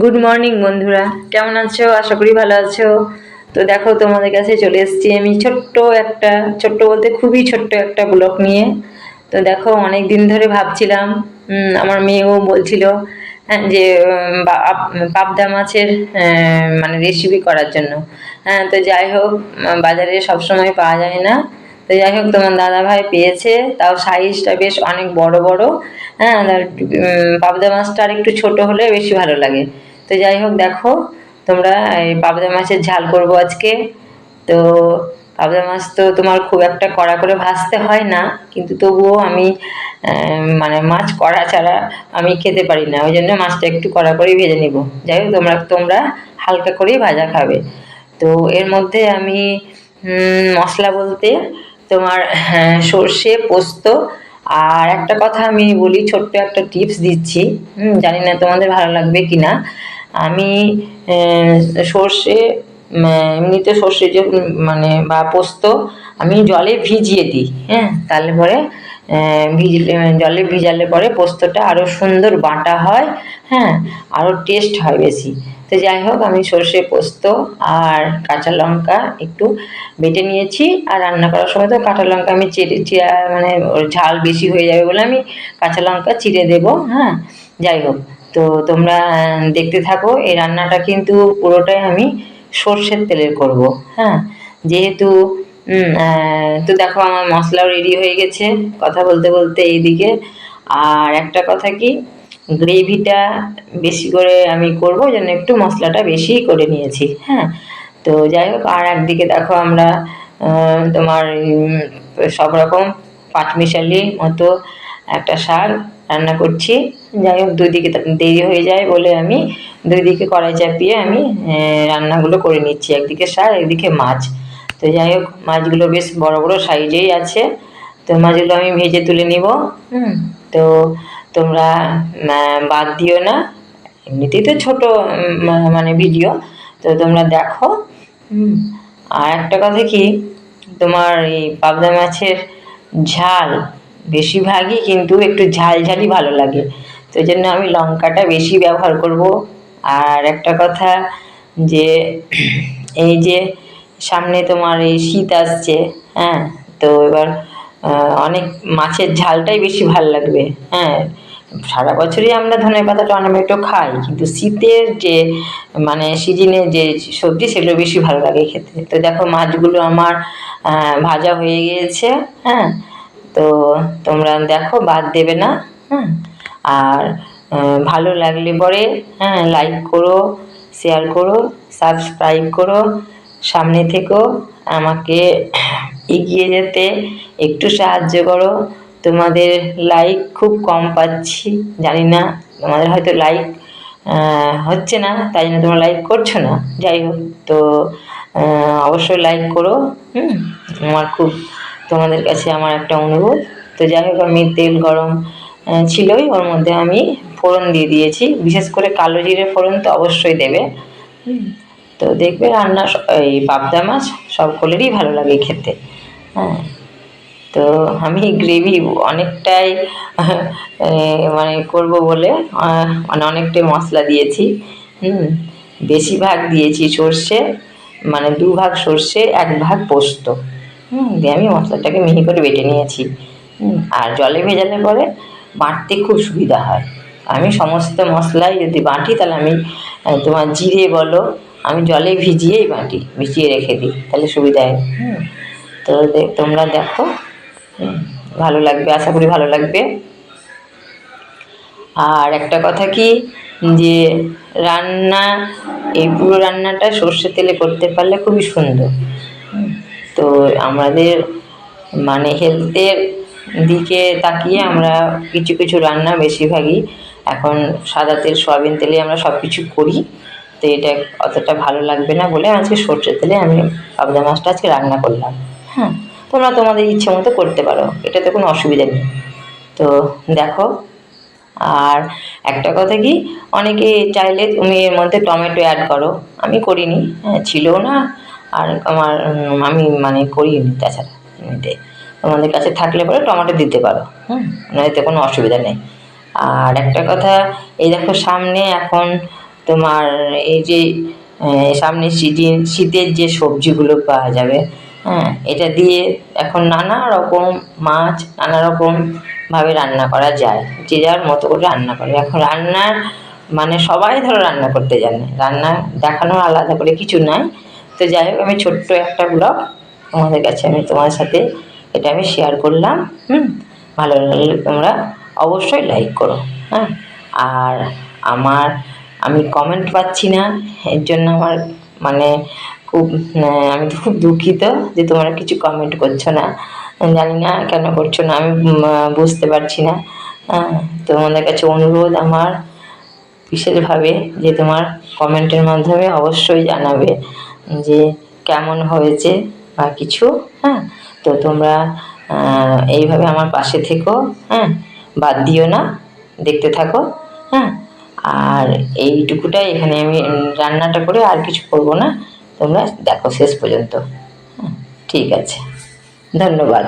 Good morning বন্ধুরা। কেমন আছো? আশা করি ভালো আছো। তো দেখো তোমাদের কাছে চলে এসেছি আমি ছোট্ট একটা ছোট্ট বলতে খুবই ছোট্ট একটা ব্লগ নিয়ে। তো দেখো অনেক দিন ধরে ভাবছিলাম আমার মেয়েও বলছিল হ্যাঁ, যে পাবদা মাছের মানে রেসিপি করার জন্য। হ্যাঁ তো যাই হোক বাজারে সবসময় পাওয়া যায় না। তো যাই হোক তোমার দাদা ভাই পেয়েছে তাও সাইজটা বেশ অনেক বড় বড়। হ্যাঁ পাবদা মাছটা আর একটু ছোট হলে বেশি ভালো লাগে। তো যাই হোক দেখো তোমরা এই পাবদা মাছের ঝাল করব আজকে। তো পাবদা মাছ তো তোমার খুব একটা কড়া করে ভাজতে হয় না কিন্তু তবুও আমি মানে মাছ কড়া ছাড়া আমি খেতে পারি না ওই জন্য মাছটা একটু কড়া করেই ভেজে নিব। যাই হোক তোমরা তোমরা হালকা করেই ভাজা খাবে। তো এর মধ্যে আমি মশলা বলতে তোমার হ্যাঁ, সর্ষে পোস্ত আর একটা কথা আমি বলি ছোট্ট একটা টিপস দিচ্ছি। জানি না তোমাদের ভালো লাগবে কি না আমি সর্ষে এমনিতে সর্ষে যে মানে বা পোস্ত, আমি জলে ভিজিয়ে দিই হ্যাঁ? তাহলে পরে ভিজলে জলে ভিজালে পরে পোস্তটা আরও সুন্দর বাটা হয় হ্যাঁ? আরও টেস্ট হয় বেশি। তো যাই হোক, আমি সর্ষে, পোস্ত আর কাঁচা লঙ্কা একটু বেটে নিয়েছি আর রান্না করার সময় তো কাঁচা লঙ্কা আমি চিড়ে চিরা মানে ঝাল বেশি হয়ে যাবে বলে আমি কাঁচা লঙ্কা চিড়ে দেবো হ্যাঁ? যাই হোক। তো তোমরা দেখতে থাকো, এই রান্নাটা কিন্তু পুরোটাই আমি সর্ষের তেলের করব হ্যাঁ? যেহেতু তো দেখো আমার মশলাও রেডি হয়ে গেছে, কথা বলতে বলতে এইদিকে। আর একটা কথা কি গ্রেভিটা বেশি করে আমি করব যেন একটু মশলাটা বেশি করে নিয়েছি হ্যাঁ? তো যাই হোক, আর একদিকে দেখো আমরা তোমার সব রকম পাঁচমিশালি মতো একটা শাক রান্না করছি। যাই হোক দুই দিকে দেরি হয়ে যায় বলে আমি দুই দিকে কড়াই চাপিয়ে আমি রান্নাগুলো করে নিচ্ছি। একদিকে শাক একদিকে মাছ। তো যাই হোক মাছগুলো বেশ বড় বড় সাইজেই আছে। তো মাছগুলো আমি ভেজে তুলে নিব। হুম। তো তোমরা বাদ দিও না। এমনিতেই তো ছোটো মানে ভিডিও। তো তোমরা দেখো। হুম। আর একটা কথা কি? তোমার এই পাবদা মাছের ঝাল বেশিরভাগই কিন্তু একটু ঝাল ঝালই ভালো লাগে। তো জন্য আমি লঙ্কাটা বেশি ব্যবহার করব। আর একটা কথা যে, এই যে সামনে তোমার এই শীত আসছে হ্যাঁ তো এবার অনেক মাছের ঝালটাই বেশি ভালো লাগবে হ্যাঁ। সারা বছরই আমরা ধনে পাতা, টমেটো খাই, কিন্তু শীতের যে মানে সিজনে যে সবজি সেগুলো বেশি ভালো লাগে খেতে। তো দেখো মাছগুলো আমার ভাজা হয়ে গিয়েছে হ্যাঁ। তো তোমরা দেখো, বাদ দেবে না হ্যাঁ আর ভালো লাগলে পরে হ্যাঁ লাইক করো শেয়ার করো সাবস্ক্রাইব করো, সামনে থেকেও আমাকে এগিয়ে যেতে একটু সাহায্য করো। তোমাদের লাইক খুব কম পাচ্ছি, জানি না, তোমাদের হয়তো লাইক হচ্ছে না, তাই জন্য তোমরা লাইক করছ না? যাই হোক, তো অবশ্যই লাইক করো, হুম? আমার খুব তোমাদের কাছে আমার একটা অনুরোধ। তো যাই হোক আমি তেল গরম ছিলই ওর মধ্যে আমি ফোড়ন দিয়ে দিয়েছি। বিশেষ করে কালো জিরে ফোড়ন তো অবশ্যই দেবে। হুম। তো দেখবে রান্না এই পাবদা মাছ সকলেরই ভালো লাগে খেতে। হ্যাঁ। তো আমি গ্রেভি অনেকটাই মানে করব বলে মানে অনেকটাই মশলা দিয়েছি। হুম। বেশিরভাগ দিয়েছি সর্ষে মানে দু ভাগ সর্ষে এক ভাগ পোস্ত। হুম দিয়ে আমি মশলাটাকে মিহি করে বেটে নিয়েছি। আর জলে ভেজালে পরে বাটতে খুব সুবিধা হয়। আমি সমস্ত মশলাই যদি বাটি তাহলে আমি তোমার জিরে বলো আমি জলে ভিজিয়েই বাটি ভিজিয়ে রেখে দিই তাহলে সুবিধা হয়। হুম। তো তোমরা দেখো ভালো লাগবে আশা করি ভালো লাগবে। আর একটা কথা কি যে রান্না এই পুরো রান্নাটা সর্ষে তেলে করতে পারলে খুবই সুন্দর। হুম, তো আমাদের মানে হেলথের দিকে তাকিয়ে আমরা কিছু কিছু রান্না বেশিরভাগই এখন সাদা তেল, সয়াবিন তেলে আমরা সব কিছু করি। তো এটা অতটা ভালো লাগবে না বলে আজকে সর্ষে তেলে আমি পাবদা মাছটা আজকে রান্না করলাম। হ্যাঁ তোমরা তোমাদের ইচ্ছে মতো করতে পারো, এটাতে কোনো অসুবিধা নেই। তো দেখো, আর একটা কথা কি, অনেকে চাইলে তুমি এর মধ্যে টমেটো অ্যাড করো। আমি করিনি হ্যাঁ ছিলও না। আর আমার আমি মানে করিনি তাছাড়া, এমনিতে। তোমাদের কাছে থাকলে পরে টমেটো দিতে পারো, হুম? এতে কোনো অসুবিধা নেই। আর একটা কথা, এই দেখো সামনে এখন তোমার এই যে সামনে সিজন শীতের যে সবজিগুলো পাওয়া যাবে হ্যাঁ এটা দিয়ে এখন নানা রকম মাছ, নানা রকম ভাবে রান্না করা যায়। যে যার মতো করে রান্না করে। এখন রান্নার মানে সবাই ধরো রান্না করতে জানে। রান্না দেখানোর আলাদা করে কিছু নাই। তো যাই হোক, আমি ছোট্ট একটা ব্লগ তোমাদের কাছে আমি তোমার সাথে এটা আমি শেয়ার করলাম, হুম? ভালো লাগলে তোমরা অবশ্যই লাইক করো হ্যাঁ? আর আমার, আমি কমেন্ট পাচ্ছি না, এর জন্য আমার মানে খুব আমি তো খুব দুঃখিত যে তোমরা কিছু কমেন্ট করছ না। জানি না কেন করছ না, আমি বুঝতে পারছি না হ্যাঁ? তোমাদের কাছে অনুরোধ আমার বিশেষভাবে যে তোমার কমেন্টের মাধ্যমে অবশ্যই জানাবে। যে কেমন হয়েছে বা কিছু হ্যাঁ? তো তোমরা এইভাবে আমার পাশে থেকো হ্যাঁ? বাদ দিও না, দেখতে থাকো হ্যাঁ? আর এইটুকুটাই এখানে আমি রান্নাটা করে আর কিছু করব না। তোমরা দেখো শেষ পর্যন্ত। ঠিক আছে। ধন্যবাদ।